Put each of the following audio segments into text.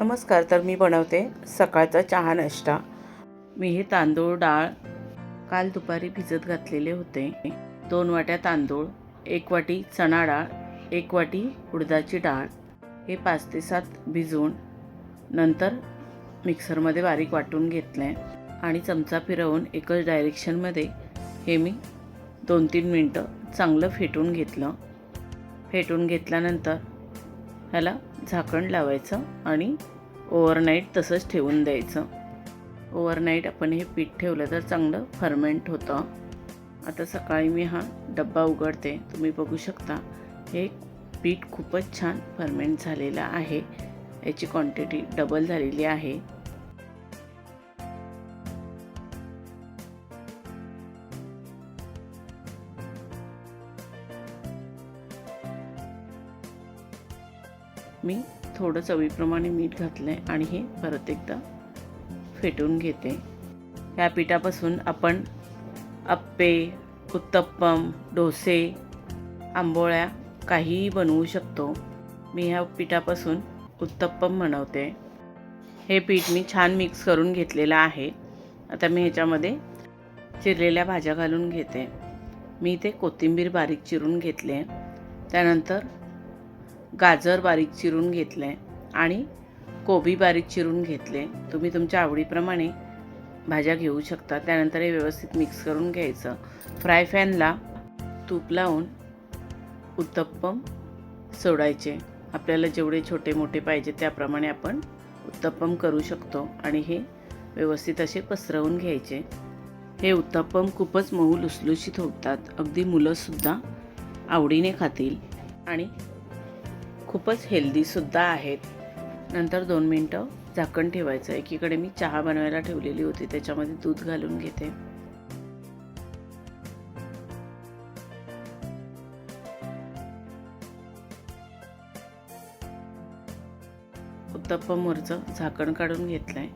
नमस्कार तर मी बनवते सकाळचा चहा नाश्ता. मी हे तांदूळ डाळ काल दुपारी भिजत घातलेले होते. दोन वाट्या तांदूळ एक वाटी चणा डाळ एक वाटी उडदाची डाळ हे पाच ते सात भिजवून नंतर मिक्सरमध्ये बारीक वाटून घेतलं आहे आणि चमचा फिरवून एकच डायरेक्शनमध्ये हे मी दोन तीन मिनटं चांगलं फेटून घेतलं. फेटून घेतल्यानंतर ह्याला झाकण लावायचं आणि ओव्हरनाईट तसंच ठेवून द्यायचं. ओव्हरनाईट आपण हे पीठ ठेवलं तर चांगलं फर्मेंट होतं. आता सकाळी मी हा डब्बा उघडते. तुम्ही बघू शकता हे पीठ खूपच छान फर्मेंट झालेलं आहे. याची क्वांटिटी डबल झालेली आहे. मी थोडं चवीप्रमाणे मीठ घातलं आहे आणि हे परत एकदा फेटून घेते. ह्या पिठापासून आपण अप्पे उत्तप्पम डोसे आंबोळ्या काहीही बनवू शकतो. मी ह्या पिठापासून उत्तप्पम बनवते. हे पीठ मी छान मिक्स करून घेतलेलं आहे. आता मी ह्याच्यामध्ये चिरलेल्या भाज्या घालून घेते. मी ते कोथिंबीर बारीक चिरून घेतले त्यानंतर गाजर बारीक चिरून घेतलं आहे आणि कोबी बारीक चिरून घेतले. तुम्ही तुमच्या आवडीप्रमाणे भाज्या घेऊ शकता. त्यानंतर हे व्यवस्थित मिक्स करून घ्यायचं. फ्राय पॅनला तूप लावून उत्तप्पम सोडायचे. आपल्याला जेवढे छोटे मोठे पाहिजे त्याप्रमाणे आपण उत्तप्पम करू शकतो आणि हे व्यवस्थित असे पसरवून घ्यायचे. हे उत्तप्पम खूपच मऊ लुसलुशीत होतात. अगदी मुलंसुद्धा आवडीने खातील. आणि खूपच हेल्दीसुद्धा आहेत. नंतर दोन मिनटं झाकण ठेवायचं. एकीकडे मी चहा बनवायला ठेवलेली होती त्याच्यामध्ये दूध घालून घेते. उत्तप्पमवरचं झाकण काढून घेतलं आहे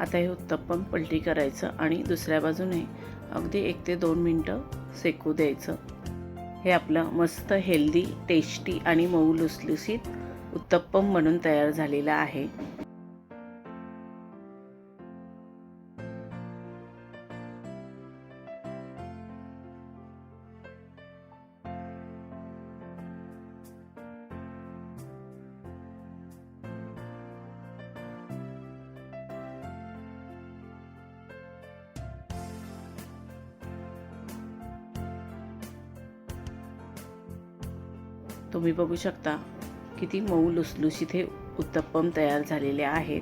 आता हे उत्तप्पम पलटी करायचं आणि दुसऱ्या बाजूने अगदी एक ते दोन मिनटं सेकू द्यायचं. हे आपलं मस्त हेल्दी टेस्टी आणि मऊ लुसलुसीत उत्तप्पम म्हणून तयार झालेलं आहे. तुम्ही बघू शकता किती मऊ लुसलुशीत हे उत्तप्पम तयार झालेले आहेत.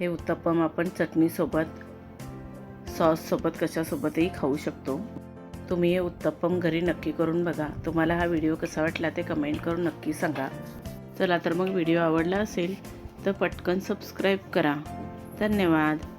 हे उत्तप्पम आपण चटणीसोबत सॉससोबत कशासोबतही खाऊ शकतो. तुम्ही हे उत्तप्पम घरी नक्की करून बघा. तुम्हाला हा व्हिडिओ कसा वाटला ते कमेंट करून नक्की सांगा. चला तर मग व्हिडिओ आवडला असेल तर पटकन सबस्क्राईब करा. धन्यवाद.